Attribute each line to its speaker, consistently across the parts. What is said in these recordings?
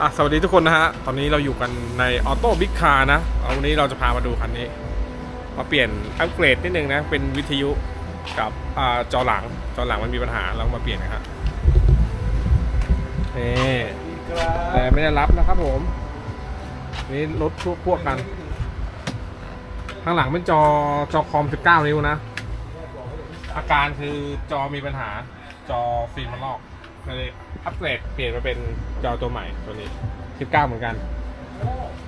Speaker 1: อะสวัสดีทุกคนนะฮะ ตอนนี้เราอยู่กันในออโต้บิ๊กคาร์นะเอาวันนี้เราจะพามาดูคันนี้ มาเปลี่ยนอัปเกรดนิดนึงนะ เป็นวิทยุกับอ่าจอหลัง จอหลังมันมีปัญหา เรามาเปลี่ยนนะครับนี่แต่ไม่ได้รับนะครับผม นี่รถพวกพวกกัน ข้างหลังเป็นจอจอคอม 19 นิ้วนะ อาการคือจอมีปัญหา จอฟิล์มมันลอกเลย อัปเกรดเปลี่ยนมาเป็นจอตัวใหม่ตัวนี้ 19 เหมือนกัน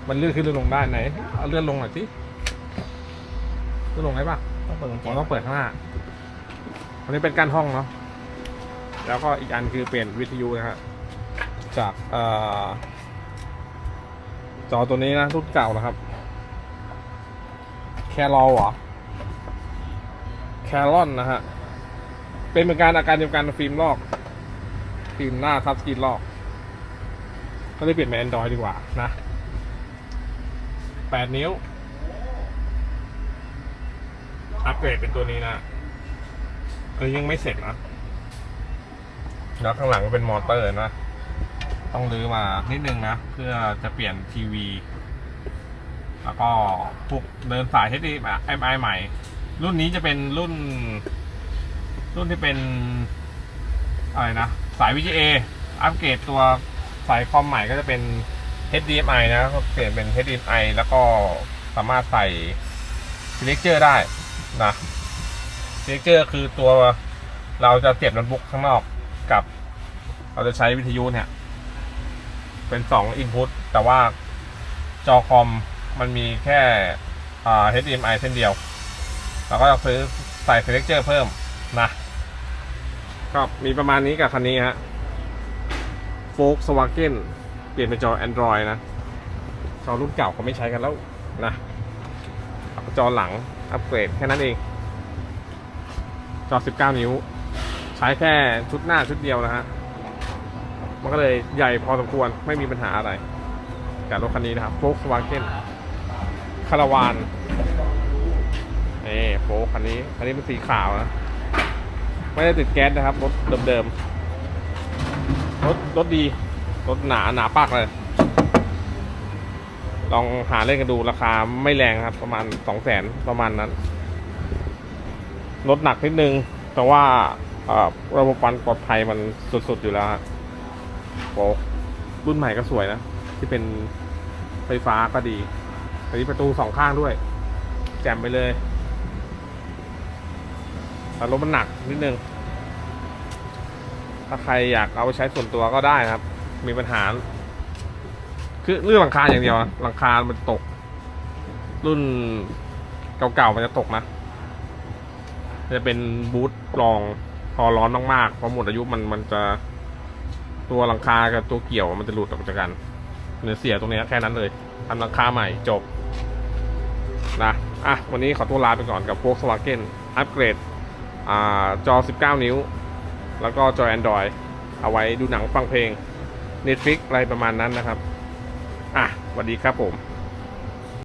Speaker 1: มันเลื่อนขึ้นเลื่อนลงได้ไหนเอาเลื่อนลงหน่อยสิเลื่อนลงได้ปะ
Speaker 2: ต้องเปิดกุญแจ
Speaker 1: ผมต้องเปิดข้างหน้าอันนี้เป็นกั้นห้องเนาะแล้วก็อีกอันคือเปลี่ยนวิทยุนะฮะจากเอ่อจอตัวนี้นะรุ่นเก่านะครับ แคลอเหรอแคลอนนะฮะ เป็นเหมือนกันอาการเดียวกันฟิล์มลอก ฟิล์มหน้าทับสกรีนลอก ก็เลยเปลี่ยนเป็น Android ดีกว่านะ8นิ้ว อัปเกรดเป็นตัวนี้นะเออยังไม่เสร็จนะแล้วข้างหลังก็เป็นมอเตอร์นะ ต้องรื้อมานิดนึงนะ เพื่อจะเปลี่ยนทีวี แล้วก็พวกเดินสาย HDMI ใหม่ รุ่นนี้จะเป็นรุ่น รุ่นที่เป็น อะไรนะ สาย VGA อัปเกรดตัวสายคอมใหม่ก็จะเป็น HDMI นะก็เปลี่ยนเป็น HDMI แล้วก็สามารถใส่ selector ได้นะ selector คือตัวเราจะเสียบโน้ตบุ๊กข้างนอกกับ เราจะใช้วิทยุเนี่ย เป็นสอง input แต่ว่าจอคอมมันมีแค่อ่า HDMI เส้นเดียว เราก็จะซื้อใส่ selector เพิ่มนะ ก็มีประมาณนี้กับคันนี้ฮะโฟกสวาเกนเปลี่ยนเป็นจอ Android นะ จอรุ่นเก่าเขาไม่ใช้กันแล้วนะ จอหลังอัปเกรดแค่นั้นเอง จอ 19 นิ้ว ใช้แค่ชุดหน้าชุดเดียวนะฮะ มันก็เลยใหญ่พอสมควรไม่มีปัญหาอะไร กับรถคันนี้นะครับโฟกสวาเกนคาราวานนี่โฟกคันนี้ คันนี้เป็นสีขาวนะ ไม่ได้ติดแก๊สนะครับรถเดิมๆรถรถดีรถหนาหนาปากเลย ลองหาเล่นกันดูราคาไม่แรงครับ ประมาณสองแสนประมาณนั้นรถหนักนิดนึง แต่ว่าระบบความปลอดภัยมันสุดๆอยู่แล้วโอ้รุ่นใหม่ก็สวยนะ ที่เป็นไฟฟ้าก็ดีอันนี้ประตูสองข้างด้วย แจ่มไปเลย แต่รถมันหนักนิดนึง ถ้าใครอยากเอาไปใช้ส่วนตัวก็ได้ครับ มีปัญหา คือเรื่องหลังคาอย่างเดียวหลังคา มันตก รุ่นเก่าๆมันจะตกนะ จะเป็นบูทรองพอร้อนมากๆพอหมดอายุมันมันจะตัวหลังคากับตัวเกี่ยวมันจะหลุดออกจากกันเนื้อเสียตรงนี้แค่นั้นเลยทำหลังคาใหม่จบนะอะวันนี้ขอตัวลาไปก่อนกับ Volkswagen อัปเกรด จอ 19 นิ้ว แล้วก็จอ Android เอาไว้ดูหนังฟังเพลง Netflix อะไรประมาณนั้นนะครับ อะสวัสดีครับผม